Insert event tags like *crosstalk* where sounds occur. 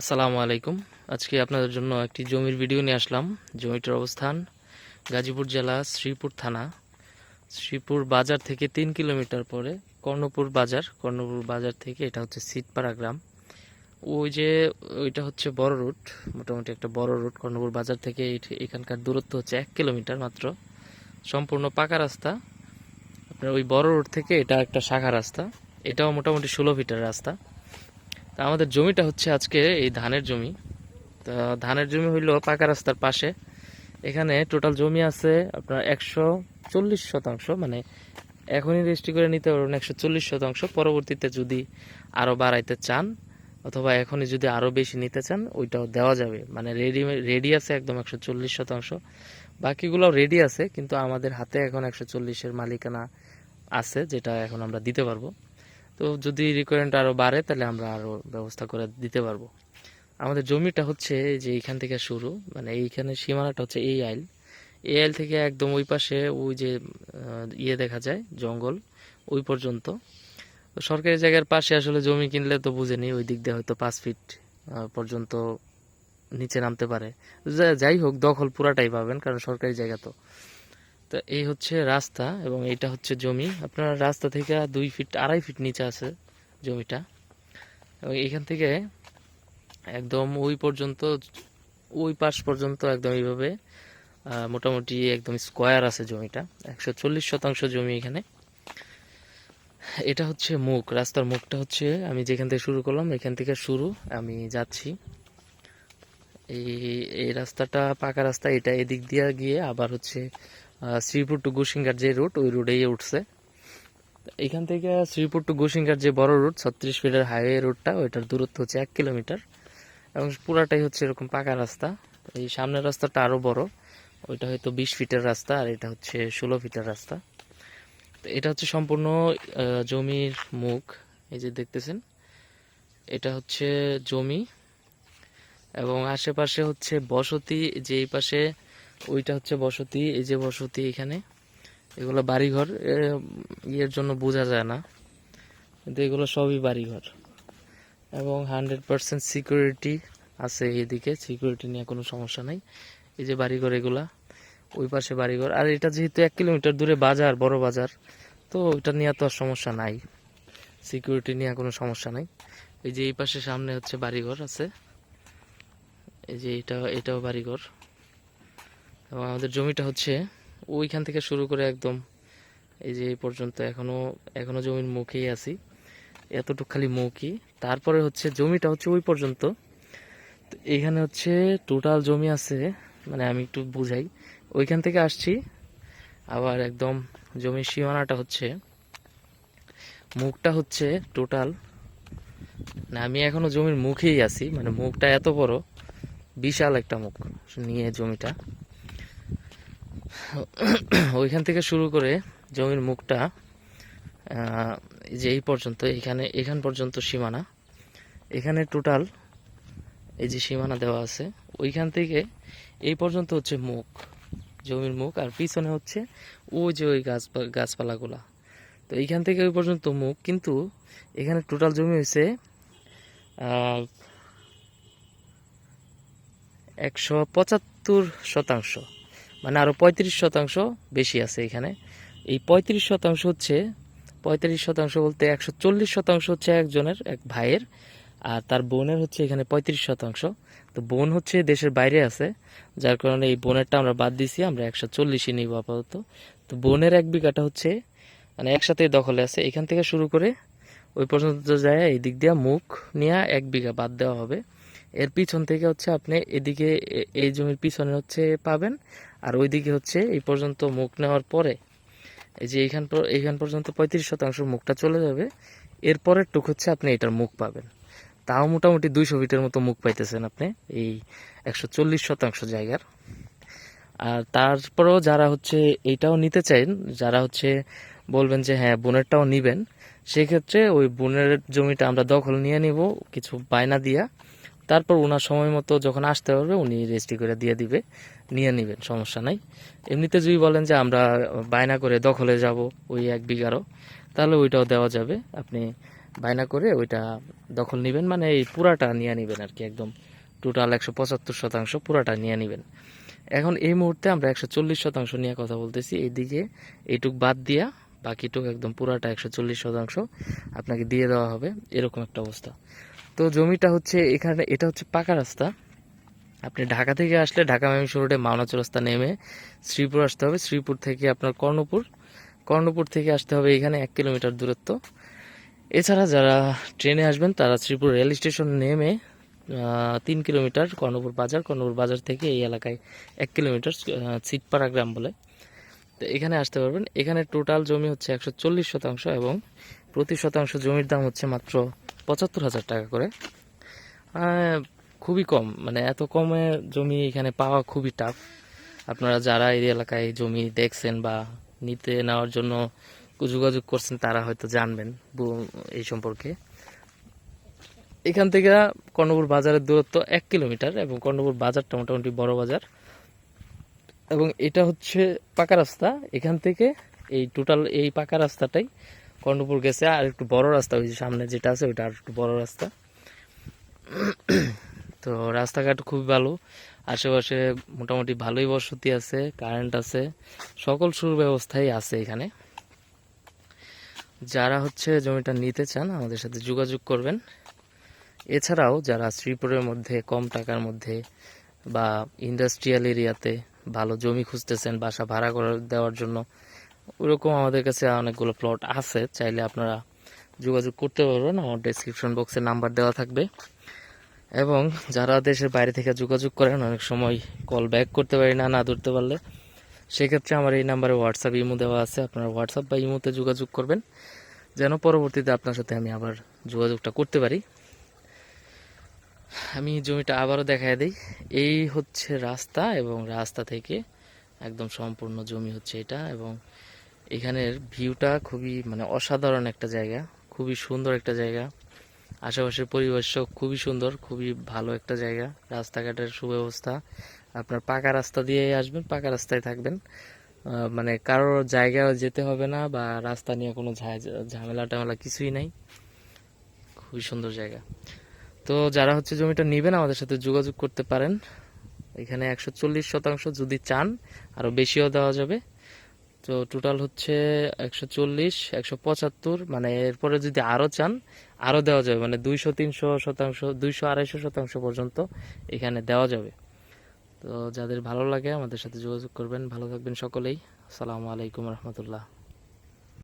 আসসালামু আলাইকুম। আজকে আপনাদের জন্য একটি জমির ভিডিও নিয়ে আসলাম। জমিটার অবস্থান গাজীপুর জেলা শ্রীপুর থানা। শ্রীপুর বাজার থেকে তিন কিলোমিটার পরে কর্ণপুর বাজার। কর্ণপুর বাজার থেকে এটা হচ্ছে সিটপাড়া গ্রাম। ওই যে ওইটা হচ্ছে বড় রুট, মোটামুটি একটা বড় রুট। কর্ণপুর বাজার থেকে এখানকার দূরত্ব হচ্ছে এক কিলোমিটার মাত্র। সম্পূর্ণ পাকা রাস্তা। আপনার ওই বড় রুট থেকে এটা একটা শাখা রাস্তা। এটাও মোটামুটি ষোলো ফিটের রাস্তা। তা আমাদের জমিটা হচ্ছে আজকে এই ধানের জমি। তা ধানের জমি হইল পাকা রাস্তার পাশে। এখানে টোটাল জমি আছে আপনার একশো চল্লিশ শতাংশ মানে এখনই রেজিস্ট্রি করে নিতে পারবেন একশো চল্লিশ শতাংশ। পরবর্তীতে যদি আরও বাড়াইতে চান অথবা এখনই যদি আরও বেশি নিতে চান, ওইটাও দেওয়া যাবে। মানে রেডি রেডি আছে একদম একশো চল্লিশ শতাংশ। বাকিগুলোও রেডি আছে, কিন্তু আমাদের হাতে এখন একশো চল্লিশের মালিকানা আছে, যেটা এখন আমরা দিতে পারব। তো যদি রিকোয়ারমেন্ট আরও বাড়ে, তাহলে আমরা আরও ব্যবস্থা করে দিতে পারব। আমাদের জমিটা হচ্ছে যে এইখান থেকে শুরু মানে এইখানে সীমানাটা হচ্ছে এই আইল। এই আইল থেকে একদম ওই পাশে ওই যে ইয়ে দেখা যায়, জঙ্গল, ওই পর্যন্ত। সরকারি জায়গার পাশে আসলে জমি কিনলে তো বুঝেনি, ওই দিক দিয়ে হয়তো পাঁচ ফিট পর্যন্ত নিচে নামতে পারে। যাই হোক, দখল পুরাটাই পাবেন, কারণ সরকারি জায়গা তো। তো এই হচ্ছে রাস্তা এবং এটা হচ্ছে জমি। আপনার রাস্তা থেকে দুই ফিট, আড়াই ফিট নিচে আছে জমিটা। এবং এখান থেকে একদম ওই পর্যন্ত, ওই পাশ পর্যন্ত একদম এইভাবে মোটামুটি একদম স্কোয়ার আছে জমিটা। একশো চল্লিশ শতাংশ জমি এখানে। এটা হচ্ছে মুখ, রাস্তার মুখটা হচ্ছে, আমি যেখান থেকে শুরু করলাম, এখান থেকে শুরু, আমি যাচ্ছি। এই এই রাস্তাটা পাকা রাস্তা, এটা এদিক দিয়ে গিয়ে আবার হচ্ছে শ্রীপুর টু গুসিঙ্গার যে রুট ওই রুটেই উঠছে। এখান থেকে শ্রীপুর টু গুসিঙ্গার যে বড় রুট ছত্রিশ ফিটের হাইওয়ে রুটটা ওইটার দূরত্ব হচ্ছে এক কিলোমিটার এবং পুরাটাই হচ্ছে এরকম পাকা রাস্তা। এই সামনের রাস্তাটা আরও বড়। ওইটা হয়তো বিশ ফিটের রাস্তা, আর এটা হচ্ছে ষোলো ফিটের রাস্তা। তো এটা হচ্ছে সম্পূর্ণ জমির মুখ। এই যে দেখতেছেন, এটা হচ্ছে জমি। এবং আশেপাশে হচ্ছে বসতি যে এই পাশে ওইটা হচ্ছে বসতি, এই যে বসতি এখানে। এগুলো বাড়িঘর ইয়ের জন্য বোঝা যায় না। কিন্তু এগুলো সবই বাড়িঘর। এবং হান্ড্রেড পার্সেন্ট সিকিউরিটি আছে এদিকে, সিকিউরিটি নিয়ে কোনো সমস্যা নাই। এই যে বাড়িঘর এগুলা, ওই পাশে বাড়িঘর। আর এটা যেহেতু এক কিলোমিটার দূরে বাজার, বড় বাজার, তো ওইটা নিয়ে তো আর সমস্যা নাই। সিকিউরিটি নিয়ে কোনো সমস্যা নাই। এই যে এই পাশে সামনে হচ্ছে বাড়িঘর আছে। এই যে এটা, এটাও বাড়িঘর। এবং আমাদের জমিটা হচ্ছে ওইখান থেকে শুরু করে একদম এই যে এই পর্যন্ত এখনও এখনও জমির মুখেই আছি। এতটুকু খালি মুখই। তারপরে হচ্ছে জমিটা হচ্ছে ওই পর্যন্ত। তো হচ্ছে টোটাল জমি আছে মানে আমি একটু বুঝাই। ওইখান থেকে আসছি, আবার একদম জমির সীমানাটা হচ্ছে, মুখটা হচ্ছে টোটাল না আমি এখনও জমির মুখেই আছি মানে মুখটা এত বড়, বিশাল একটা মুখ নিয়ে জমিটা। *coughs* ওইখান থেকে শুরু করে জমির মুখটা যে এই পর্যন্ত, এখানে, এখান পর্যন্ত সীমানা। এখানে টোটাল এই যে সীমানা দেওয়া আছে, ওইখান থেকে এই পর্যন্ত হচ্ছে মুখ, জমির মুখ, আর পিছনে হচ্ছে ওই যে ওই গাছ, গাছপালাগুলা। তো এইখান থেকে ওই পর্যন্ত মুখ, কিন্তু এখানে টোটাল জমি হয়েছে একশো পঁচাত্তর শতাংশ। মানে আরও পঁয়ত্রিশ শতাংশ বেশি আছে এখানে। এই পঁয়ত্রিশ শতাংশ হচ্ছে, পঁয়ত্রিশ শতাংশ বলতে একশো চল্লিশ শতাংশ হচ্ছে একজনের এক ভাইয়ের, আর তার বোনের হচ্ছে এখানে পঁয়ত্রিশ শতাংশ। তো বোন হচ্ছে দেশের বাইরে আছে, যার কারণে এই বোনেরটা আমরা বাদ দিছি, আমরা একশো চল্লিশই নিব আপাতত। তো বোনের এক বিঘাটা হচ্ছে মানে একসাথে দখলে আছে। এখান থেকে শুরু করে ওই পর্যন্ত যায়, এই দিক দিয়ে মুখ নিয়ে এক বিঘা বাদ দেওয়া হবে। এর পিছন থেকে হচ্ছে আপনি এদিকে এই জমির পিছনে হচ্ছে পাবেন আর ওইদিকে হচ্ছে এই পর্যন্ত মুখ নেওয়ার পরে এই যে এইখান এইখান পর্যন্ত পঁয়ত্রিশ শতাংশ মুখটা চলে যাবে। এরপরের টুক হচ্ছে আপনি এটার মুখ পাবেন। তাও মোটামুটি দুইশো ফিটের মতো মুখ পাইতেছেন আপনি এই একশো চল্লিশ শতাংশ জায়গার। আর তারপরেও যারা হচ্ছে এইটাও নিতে চান যারা হচ্ছে বলবেন যে হ্যাঁ বোনেরটাও নিবেন, সেক্ষেত্রে ওই বোনের জমিটা আমরা দখল নিয়ে নিব, কিছু বায়না দিয়া। তারপর ওনার সময় মতো যখন আসতে পারবে, উনি রেজিস্ট্রি করে দিয়ে দিবে। নিয়ে নেবেন, সমস্যা নাই। এমনিতে যদি বলেন যে আমরা বায়না করে দখলে যাব ওই এক বিঘারও, তাহলে ওইটাও দেওয়া যাবে। আপনি বায়না করে ওইটা দখল নেবেন মানে এই পুরাটা নিয়ে নেবেন আর কি, একদম টোটাল একশো পঁচাত্তর শতাংশ পুরাটা নিয়ে নেবেন। এখন এই মুহূর্তে আমরা একশো চল্লিশ শতাংশ নিয়ে কথা বলতেছি। এইদিকে এইটুক বাদ দিয়া বাকিটুক একদম পুরাটা একশো চল্লিশ শতাংশ আপনাকে দিয়ে দেওয়া হবে। এরকম একটা অবস্থা। তো জমিটা হচ্ছে এখানে, এটা হচ্ছে পাকা রাস্তা। আপনি ঢাকা থেকে আসলে ঢাকা মেমিশো রোডে মাওনা চৌরাস্তা নেমে শ্রীপুর আসতে হবে। শ্রীপুর থেকে আপনার কর্ণপুর। কর্ণপুর থেকে আসতে হবে এখানে এক কিলোমিটার দূরত্ব। এছাড়া যারা ট্রেনে আসবেন, তারা শ্রীপুর রেল স্টেশন নেমে তিন কিলোমিটার কর্ণপুর বাজার কর্ণপুর বাজার থেকে এই এলাকায় এক কিলোমিটার সিটপাড়া গ্রাম বলে। তো এখানে আসতে পারবেন। এখানে টোটাল জমি হচ্ছে একশো চল্লিশ শতাংশ এবং প্রতি শতাংশ জমির দাম হচ্ছে মাত্র পঁচাত্তর হাজার টাকা করে। খুবই কম মানে এত কমে জমি এখানে পাওয়া খুবই টাফ আপনারা যারা এই এলাকায় জমি দেখছেন বা নিতে নেওয়ার জন্য যোগাযোগ করছেন, তারা হয়তো জানবেন এই সম্পর্কে। এখান থেকে কর্ণপুর বাজারের দূরত্ব এক কিলোমিটার এবং কর্ণপুর বাজারটা মোটামুটি বড় বাজার। এবং এটা হচ্ছে পাকা রাস্তা। এখান থেকে এই টোটাল এই পাকা রাস্তাটাই কর্ণপুর গেছে, আর একটু বড় রাস্তা, ওই যে সামনে যেটা আছে, ওইটা আর একটু বড় রাস্তা। তো রাস্তাঘাট খুবই ভালো, আশেপাশে মোটামুটি ভালোই বসতি আছে কারেন্ট আছে, সকল সুব্যবস্থাই আছে এখানে। যারা হচ্ছে জমিটা নিতে চান, আমাদের সাথে যোগাযোগ করবেন। এছাড়াও যারা শ্রীপুরের মধ্যে, কম টাকার মধ্যে বা ইন্ডাস্ট্রিয়াল এরিয়াতে ভালো জমি খুঁজতেছেন, বাসা ভাড়া করে দেওয়ার জন্য ওরকম আমাদের কাছে অনেকগুলো প্লট আছে, চাইলে আপনারা যোগাযোগ করতে পারবেন। আমার ডেসক্রিপশন বক্সে নাম্বার দেওয়া থাকবে। এবং যারা দেশের বাইরে থেকে যোগাযোগ করেন, অনেক সময় কল ব্যাক করতে পারি না না ধরতে পারলে, সেক্ষেত্রে আমার এই নাম্বারে হোয়াটসঅ্যাপ ইমো দেওয়া আছে। আপনারা হোয়াটসঅ্যাপ বা ইমোতে যোগাযোগ করবেন। যেন পরবর্তীতে আপনার সাথে আমি আবার যোগাযোগটা করতে পারি। আমি জমিটা আবারও দেখায় দিই। এই হচ্ছে রাস্তা এবং রাস্তা থেকে একদম সম্পূর্ণ জমি হচ্ছে এটা এবং এখানের ভিউটা খুবই মানে অসাধারণ একটা জায়গা, খুবই সুন্দর একটা জায়গা। আশেপাশের পরিবেশও খুবই সুন্দর, খুবই ভালো একটা জায়গা, রাস্তাঘাটের সুব্যবস্থা। আপনার পাকা রাস্তা দিয়ে আসবেন, পাকা রাস্তায় থাকবেন। মানে কারোর জায়গায় যেতে হবে না বা রাস্তা নিয়ে কোনো ঝামেলা টামেলা কিছুই নাই। খুবই সুন্দর জায়গা। তো যারা হচ্ছে জমিটা নেবেন, আমাদের সাথে যোগাযোগ করতে পারেন। এখানে একশো চল্লিশ শতাংশ যদি চান আরও বেশিও দেওয়া যাবে। তো টোটাল হচ্ছে একশো চল্লিশ, একশো পঁচাত্তর মানে এরপরে যদি আরও চান আরও দেওয়া যাবে মানে দুইশো, তিনশো শতাংশ, দুইশো, আড়াইশো শতাংশ পর্যন্ত এখানে দেওয়া যাবে। তো যাদের ভালো লাগে আমাদের সাথে যোগাযোগ করবেন। ভালো থাকবেন সকলেই। আসসালামু আলাইকুম রহমতুল্লাহ।